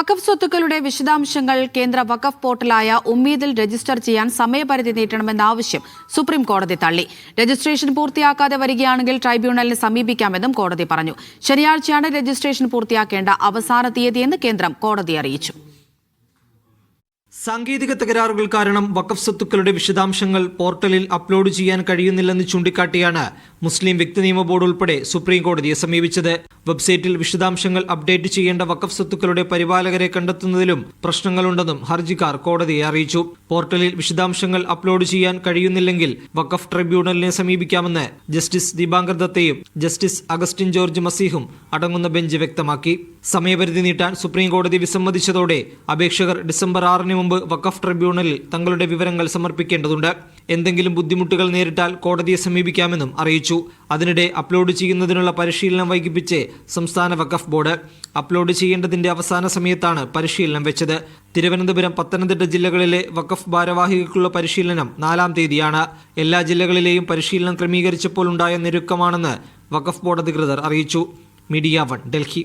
വഖഫ് സ്വത്തുക്കളുടെ വിശദാംശങ്ങൾ കേന്ദ്ര വഖഫ് പോർട്ടലായ ഉമ്മീദിൽ രജിസ്റ്റർ ചെയ്യാൻ സമയപരിധി നീട്ടണമെന്ന ആവശ്യം സുപ്രീം കോടതി തള്ളി. രജിസ്ട്രേഷൻ പൂർത്തിയാക്കാതെ വരികയാണെങ്കിൽ ട്രൈബ്യൂണലിനെ സമീപിക്കാമെന്നും കോടതി പറഞ്ഞു. ശനിയാഴ്ചയാണ് രജിസ്ട്രേഷൻ പൂർത്തിയാക്കേണ്ട അവസാന തീയതിയെന്ന് കേന്ദ്രം കോടതി അറിയിച്ചു. സാങ്കേതിക തകരാറുകൾ കാരണം വഖഫ് സ്വത്തുക്കളുടെ വിശദാംശങ്ങൾ പോർട്ടലിൽ അപ്ലോഡ് ചെയ്യാൻ കഴിയുന്നില്ലെന്ന് ചൂണ്ടിക്കാട്ടിയാണ് മുസ്ലിം വ്യക്തി നിയമ ബോർഡ് ഉൾപ്പെടെ സുപ്രീം കോടതിയെ സമീപിച്ചത്. വെബ്സൈറ്റിൽ വിശദാംശങ്ങൾ അപ്ഡേറ്റ് ചെയ്യേണ്ട വഖഫ് സ്വത്തുക്കളുടെ പരിപാലകരെ കണ്ടെത്തുന്നതിലും പ്രശ്നങ്ങളുണ്ടെന്നും ഹർജിക്കാർ കോടതിയെ അറിയിച്ചു. പോർട്ടലിൽ വിശദാംശങ്ങൾ അപ്ലോഡ് ചെയ്യാൻ കഴിയുന്നില്ലെങ്കിൽ വഖഫ് ട്രിബ്യൂണലിനെ സമീപിക്കാമെന്ന് ജസ്റ്റിസ് ദീപാങ്കർ ദത്തയും ജസ്റ്റിസ് അഗസ്റ്റിൻ ജോർജ് മസീഹും അടങ്ങുന്ന ബെഞ്ച് വ്യക്തമാക്കി. സമയപരിധി നീട്ടാൻ സുപ്രീംകോടതി വിസമ്മതിച്ചതോടെ അപേക്ഷകർ ഡിസംബർ ആറിന് മുമ്പ് വഖഫ് ട്രിബ്യൂണലിൽ തങ്ങളുടെ വിവരങ്ങൾ സമർപ്പിക്കേണ്ടതുണ്ട്. എന്തെങ്കിലും ബുദ്ധിമുട്ടുകൾ നേരിട്ടാൽ കോടതിയെ സമീപിക്കാമെന്നും അറിയിച്ചു. അതിനിടെ അപ്ലോഡ് ചെയ്യുന്നതിനുള്ള പരിശീലനം വൈകിപ്പിച്ച് സംസ്ഥാന വഖഫ് ബോർഡ് അപ്ലോഡ് ചെയ്യേണ്ടതിന്റെ അവസാന സമയത്താണ് പരിശീലനം വെച്ചത്. തിരുവനന്തപുരം പത്തനംതിട്ട ജില്ലകളിലെ വഖഫ് ഭാരവാഹികൾക്കുള്ള പരിശീലനം നാലാം തീയതിയാണ്. എല്ലാ ജില്ലകളിലെയും പരിശീലനം ക്രമീകരിച്ചപ്പോൾ ഉണ്ടായ ഞെരുക്കമാണെന്ന് വഖഫ് ബോർഡ് അധികൃതർ അറിയിച്ചു. Media One Delhi.